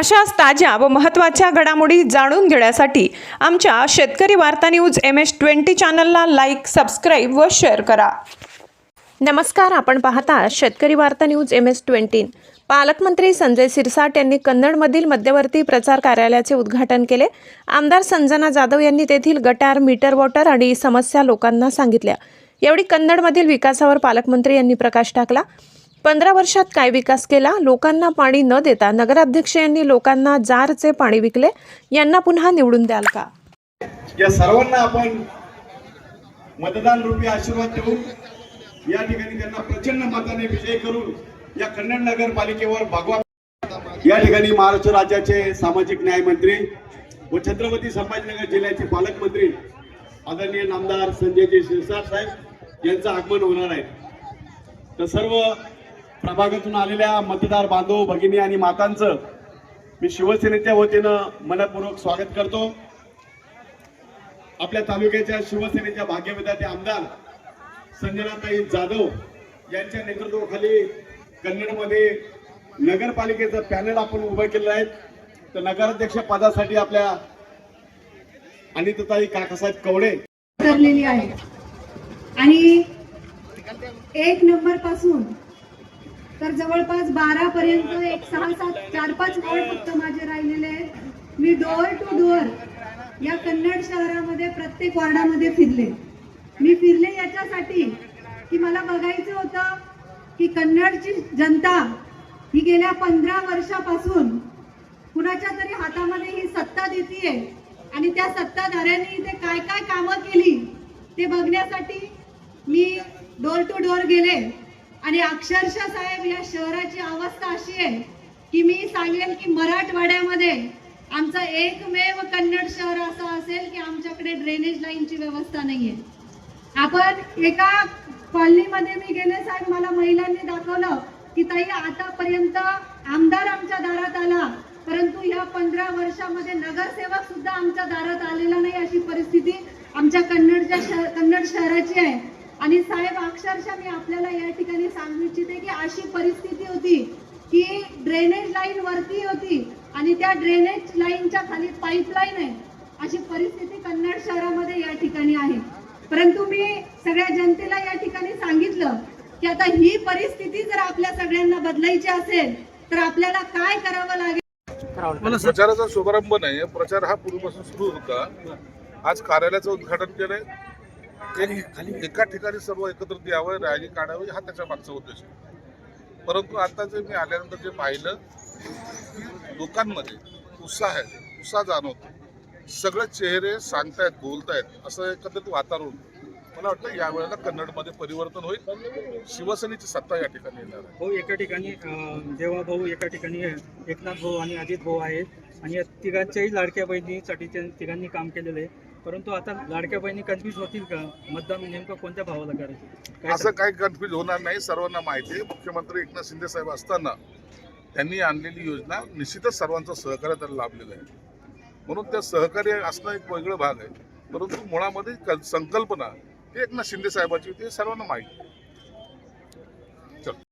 अशाच ताज्या व महत्त्वाच्या घडामोडी जाणून घेण्यासाठी आमच्या शेतकरी वार्ता न्यूज एम एस ट्वेंटी चॅनलला लाईक सबस्क्राईब व शेअर करा. नमस्कार आपण पाहता शेतकरी वार्ता न्यूज एम एस ट्वेंटी. पालकमंत्री संजय सिरसाट यांनी कन्नडमधील मध्यवर्ती प्रचार कार्यालयाचे उद्घाटन केले. आमदार संजना जाधव यांनी तेथील गटार मीटर वॉटर आणि समस्या लोकांना सांगितल्या. यावेळी कन्नडमधील विकासावर पालकमंत्री यांनी प्रकाश टाकला. पंधरा वर्षात काय विकास केला? लोकांना पाणी न देता नगराध्यक्ष यांनी लोकांना जारचे पाणी विकले. यांना पुन्हा निवडून द्याल का? या सर्वांना आपण मतदान रूपी आशीर्वाद देऊन या ठिकाणी त्यांना प्रचंड मताने विजय करून या कन्नड नगरपालिकेवर भगवा या ठिकाणी महाराष्ट्र राज्याचे सामाजिक न्याय मंत्री व छत्रपती संभाजीनगर जिल्ह्याचे पालकमंत्री आदरणीय नामदार संजयजी शिरसाट साहेब यांचं आगमन होणार आहे. तर सर्व प्रभागातून आलेल्या मतदार बांधव भगिनी आणि मातांचं मी शिवसेनेच्या वतीनं मनपूर्वक स्वागत करतो. आपल्या तालुक्याच्या शिवसेनेच्या भाग्यविधाते आमदार संजनाताई जाधव यांच्या नेतृत्वाखाली कन्नडमध्ये नगरपालिकेचं पॅनल आपण उभं केलं आहे. तर नगराध्यक्ष पदासाठी आपल्या अनिताताई काकासाहेब कवडे. करलेली आहे आणि एक नंबरपासून तर जवळपास बारा पर्यंत एक सहा सात चार पाच वॉर्ड फक्त माझे राहिलेले आहेत. मी डोअर टू डोअर या कन्नड शहरामध्ये प्रत्येक वॉर्डामध्ये फिरले. मी फिरले याच्यासाठी की मला बघायचं होतं की कन्नडची जनता ही गेल्या पंधरा वर्षापासून कुणाच्या तरी हातामध्ये ही सत्ता देतीये आणि त्या सत्ताधाऱ्यांनी इथे काय काय कामं केली ते बघण्यासाठी मी डोर टू डोर गेले. आणि अक्षरशः साहेब या शहराची अवस्था अशी आहे की मी सांगेन की मराठवाड्यामध्ये आमचा एकमेव कन्नड शहर असं असेल की आमच्याकडे ड्रेनेज लाईनची व्यवस्था नाही आहे आपण एका कॉलनीमध्ये मी गेले साहेब मला महिलांनी दाखवलं की ताई आतापर्यंत आमदार आमच्या दारात आला परंतु ह्या पंधरा वर्षामध्ये नगरसेवक सुद्धा आमच्या दारात आलेला नाही अशी परिस्थिती आमच्या कन्नडच्या शहर कन्नड शहराची आहे. आणि साहेब अक्षरशः मी आपल्याला या ठिकाणी सांगू इच्छिते की अशी परिस्थिती होती की ड्रेनेज लाईन वरती होती आणि त्या ड्रेनेज लाईनच्या खाली पाईपलाईन आहे. अशी परिस्थिती कन्नड शहरामध्ये या ठिकाणी आहे. परंतु मी सगळ्या जनतेला या ठिकाणी सांगितलं की आता ही परिस्थिती जर आपल्या सगळ्यांना बदलायची असेल तर आपल्याला काय करावं लागेल? प्रचाराचा शुभारंभ नाही प्रचार हा पूर्वीपासून सुरू होता. आज कार्यालयाचं उद्घाटन केलंय. एक- एका ठिकाणी सर्व एकत्रित यावं रॅली काढावी हा त्याच्या मागचा उद्देश आहे. परंतु आता जे मी आल्यानंतर जे पाहिलं लोकांमध्ये उत्साह आहे उत्साह जाणवतो. सगळे चेहरे सांगतायत बोलतायत असं एकत्रित वातावरण मला वाटतं यावेळेला कन्नडमध्ये परिवर्तन होईल. शिवसेनेची सत्ता या ठिकाणी येणार आहे. भाऊ एका ठिकाणी जेव्हा देवा भाऊ एका ठिकाणी एकनाथ भाऊ आणि अजित भाऊ आहेत. आणि या तिघांच्याही लाडक्या बहिणीसाठी तिघांनी काम केलेलं आहे. परंतु आता लाडक्या बहिणी कन्फ्युज होतील का? मतदान नेमकं कोणत्या भावाला करायचं? काय असं काही कन्फ्युज होणार नाही सर्वांना माहिती आहे. मुख्यमंत्री एकनाथ शिंदे साहेब असताना त्यांनी आणलेली योजना निश्चितच सर्वांचं सहकार्य त्याला लाभलेलं आहे. म्हणून त्या सहकार्य असणं एक वेगळं भाग आहे. परंतु मुळामध्ये कल- संकल्पना ही एकनाथ शिंदे साहेबाची होती हे सर्वांना माहिती